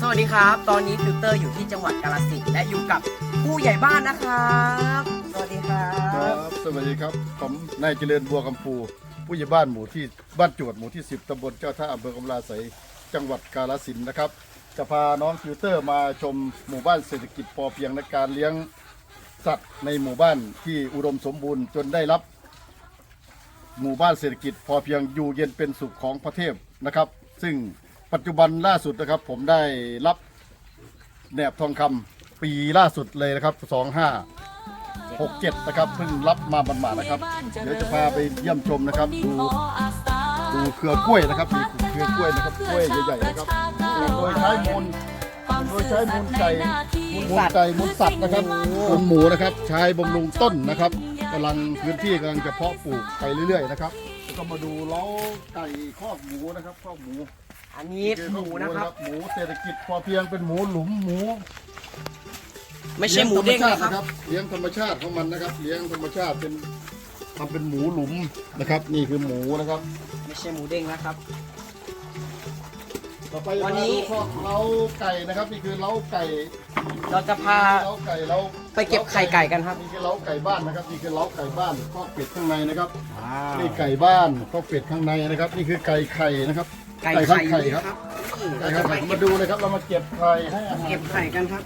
สวัสดีครับ ตอนนี้ฟิลเตอร์อยู่ที่จังหวัดกาฬสินธุ์และอยู่กับผู้ใหญ่บ้านนะครับ สวัสดีครัครับบ สวัสดีครับผมนายเจริญบัวกำพูผู้ใหญ่บ้านหมู่ที่บ้านจวดหมู่ที่ 10ตำบลเจ้าท่าอำเภอกำลาไสยจังหวัดกาฬสินธุ์นะครับ จะพาน้องฟิวเตอร์มาชมหมู่บ้านเศรษฐกิจพอเพียงในการเลี้ยงสัตว์ในหมู่บ้านที่อุดมสมบูรณ์จนได้รับ หมู่บ้านเศรษฐกิจ พอเพียงอยู่เย็นเป็นสุขของประเทศนะครับ ซึ่งปัจจุบันล่าสุดนะครับ ผมได้รับแหนบทองคำปีล่าสุดเลยนะครับ 25 67 นะครับเพิ่งรับมาบันมาดๆนะครับ เดี๋ยวจะพาไปเยี่ยมชมนะครับดูดูเครือกล้วยนะครับมีเครือกล้วยนะครับกล้วยใหญ่ๆนะครับโดยใช้มูลโดยใช้มูลไก่มูลไก่มูลสัตว์นะครับมูลหมูนะครับ ใช้บำรุงต้นนะครับ กำลังพื้นที่กำลังจะเพาะปลูกไปเรื่อยๆนะครับแล้วก็มาดูเล้าไก่คอกหมูนะครับคอกหมูอันนี้หมูนะครับ หมูเศรษฐกิจพอเพียงเป็นหมูหลุมหมูไม่ใช่หมูเด้งลี้ยนะธรรมชาติครับ เลี้ยงธรรมชาติของมันนะครับ เลี้ยงธรรมชาติเป็นทำเป็นหมูหลุมนะครับ นี่คือหมูนะครับ ไม่ใช่หมูเด้งนะครับ ต่อไปวันนี้ มาดูข้อเล้าไก่นะครับนี่คือเล้าไก่เราจะพาเล้าไก่เล้าไปเก็บไข่ไก่กันครับ นี่คือเล้าไก่บ้านนะครับนี่คือเล้าไก่บ้านข้อเป็ดข้างในนะครับนี่ไก่บ้านข้อเป็ดข้างในนะครับ นี่คือไก่ไข่นะครับไก่ข้างไข่ไข่ครับนี่ไก่เราข้าจะงไปไข่เก็มาบดูนะครับเรามาเก็บไข่ให้อาหารเก็บไข่กันครับ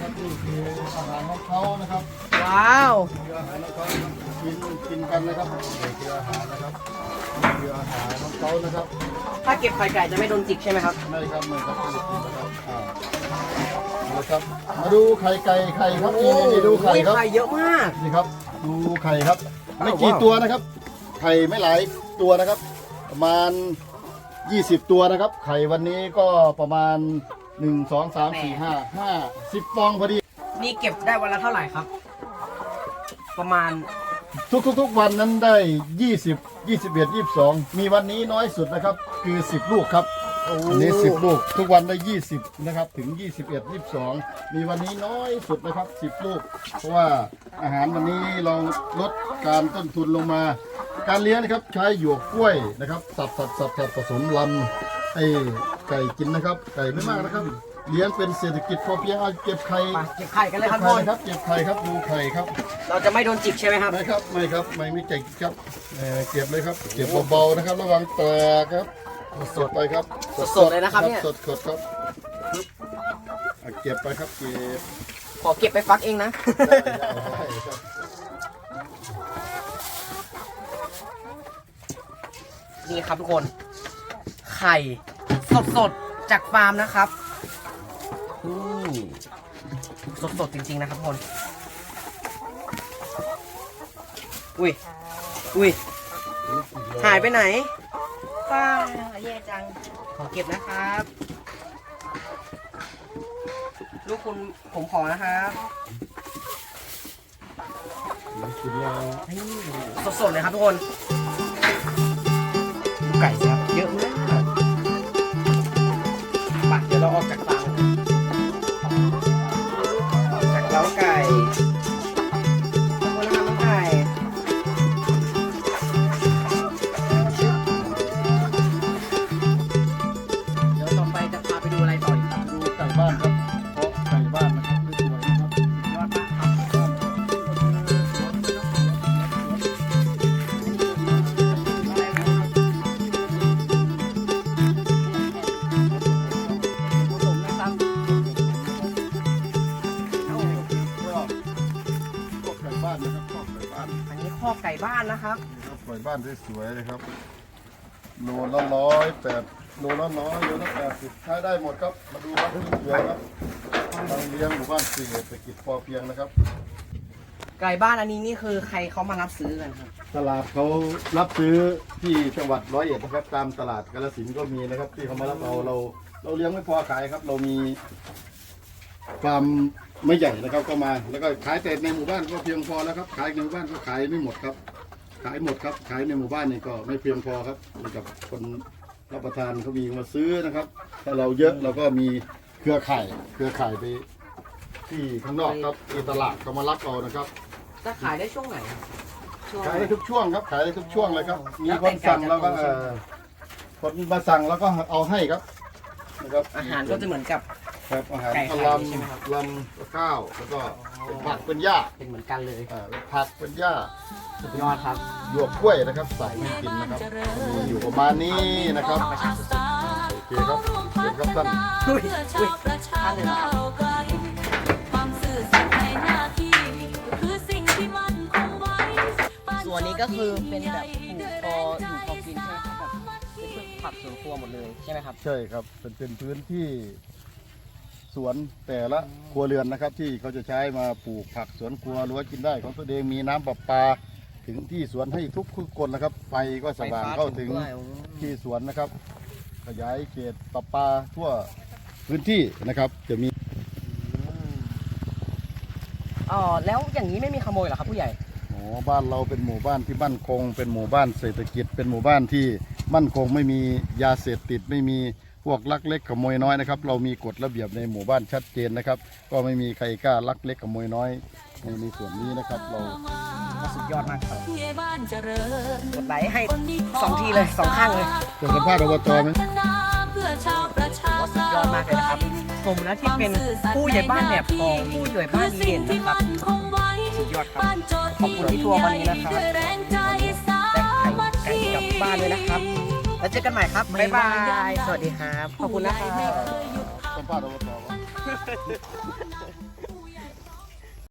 ครับนี่คืออาหารของเขานะครับว้าวคืออาหารของเขานะครับกินกินกันนะครับนี่คืออาหารนะครับ นี่คืออาหารของเขานะครับถ้าเก็บไข่ไก่จะไม่โดนจิกใช่ไหมครับ ไม่ครับไม่ครับไม่ได้กินนะครับอ่าเอาละครับ มาดูไข่ไก่ไข่ครับนี่นี่นี่ดูไข่ครับ ไข่เยอะมาก นี่ครับ ดูไข่ครับ ไม่กี่ว้าวตัวนะครับ ไข่ไม่หลายตัวนะครับ ประมาณ 20 ตัวนะครับ ไข่วันนี้ก็ประมาณ 1 2 3 4 5 5 10ฟองพอดี นี่เก็บได้วันละเท่าไหร่ครับ ประมาณ ทุกทุกทุกวันนั้นได้ 20 21 22 มีวันนี้น้อยสุดนะครับ คือ 10 ลูกครับอันนี้ 10 ลูก ทุกวันได้ 20 นะครับ ถึง 21 22 มีวันนี้น้อยสุดนะครับ 10 ลูก เพราะว่าอาหารวันนี้เราลดการต้นทุนลงมา การเลี้ยงนะครับใช้หยวกกล้วยนะครับ สับสับสับสับผสมลำให้ไก่กินนะครับ ไก่ไม่มากนะครับ เลี้ยงเป็นเศรษฐกิจพอเพียงเอาเก็บไข่ไปเก็บไข่กันเลยเก็ครับบทุกคนไข่ครับเก็บไข่ครับดูไข่ครับเราจะไม่โดนจิกใช่ไหมครับ ไม่ครับไม่ครับไม่ไม่เจ็บครับเอ่อเก็บเลยครับเก็บเบาๆนะครับ ระวังแตกครับสดๆไปครับสดๆเลยนะครับเนี่ย สดๆครับปึ๊บอะเก็บไปครับเก็บ ขอเก็บไปฟักเองนะ ได้ได้ครับนี่ครับทุกคน ไข่สดๆจากฟาร์มนะครับนี่ สดๆจริง ๆ นะครับทุกคน อุ้ย อุ้ย หายไปไหนป้าแย่จัง ขอเก็บนะครับ ลูกคุณผมขอนะครับกินแล้วนี่สดๆเลยครับทุกคนดูไก่สิครับเยอะมากไปเดี๋ยวเราออกจากฟา บ้านนะครับพวกไก่บ้านอันนี้ข้อกไก่บ้านนะครับ นี่ครับไก่บ้านสวยๆเลยครับโลละร้อยแปดโลละร้อยโลละแปดสิบใช้ได้หมดครับ มาดูครับสวยครับกำลังเลี้ยงหมู่บ้านเศรษฐกิจพอเพียงนะครับ ไก่บ้านอันนี้นี่คือใครเขามารับซื้อกันครับ ตลาดเขารับซื้อที่จังหวัดร้อยเอ็ดนะครับ ตามตลาดกาฬสินธุ์ก็มีนะครับ ที่เขามารับเอาเรา เราเลี้ยงไม่พอขายครับ เรามี ฟาร์มไม่ใหญ่นะครับก็มา แล้วก็ขายแต่ในหมู่บ้านก็เพียงพอแล้วครับขายในหมู่บ้านก็ขายไม่หมดครับ ขายหมดครับ ขายในหมู่บ้านนี่ก็ไม่เพียงพอครับเหมือนกับคนรับประทานเขามีมาซื้อนะครับ ถ้าเราเยอะเราก็มีเครือข่ายเครือข่ายไปที่ข้างนอกครับที่ตลาดเขามารับเอานะครับ จะขายได้ช่วงไหนครับช่วง ขายได้ทุกช่วงครับ ขายได้ทุกช่วงเลยครับ มีคนสั่งแล้วก็เออคนมาสั่งแล้วก็เอาให้ครับนะครับอาหารก็จะเหมือนกับ ครับอาหารไก่ไข่ลใช่ไหมครับำลำข้าว แล้วก็เป็นผักเป็นหญ้าเป็นเหมือนกันเลยอ่าเป็นผักเป็นหญ้าสุดยอดครับหยวกกล้วยนะครับใส่ให้กินนะครับมีอยู่ประมาณนี้นะครับโอเคครับเชิญครับท่านอุ้ยอุ้ยท่านเลยนะครับความซื่อสัตย์ในหน้าที่คือสิ่งที่มันคงไว้ส่วนนี้ก็คือเป็นแบบปลูกพออยู่พอกินใช่ไหมครับแบบเป็นพืชผักสวนครัวหมดเลยใช่ไหมครับ ใช่ครับเป็นเป็นพื้นที่ สวนแต่ละครัวเรือนนะครับ ที่เขาจะใช้มาปลูกผักสวนครัวรั้วกินได้ของตัวเองมีน้ำประปาถึงที่สวนให้ทุกทุกคนนะครับไฟก็สว่างเข้าถึงไฟฟ้าด้วยที่สวนนะครับ ขยายเขตประปาทั่วพื้นที่นะครับ จะมีอ๋อแล้วอย่างนี้ไม่มีขโมยเหรอครับผู้ใหญ่โอ้บ้านเราเป็นหมู่บ้านที่มั่นคง เป็นหมู่บ้านเศรษฐกิจ เป็นหมู่บ้านที่มั่นคงไม่มียาเสพติดไม่มี พวกลักเล็กขโมยน้อยนะครับ เรามีกฎระเบียบในหมู่บ้านชัดเจนนะครับ ก็ไม่มีใครกล้าลักเล็กขโมยน้อยในในส่วนนี้นะครับ เราก็สุดยอดมากครับที่บ้านเจริญกดไลค์ให้สองทีเลยสองข้างเลยจะสัมภาษณ์อบตไหมพัฒนาเพื่อชาวประชาว่าสุดยอดมากเลยนะครับสมแล้วที่เป็นผู้ใหญ่บ้านแบบทองผู้ใหญ่บ้านดีเด่นนะครับสุดยอดครับขอบคุณที่ทัวร์วันนี้นะครับ แล้วเจอกันใหม่ครับ บ๊ายบาย สวัสดีครับ ขอบคุณนะครับ สัมภาษณ์อบตวะ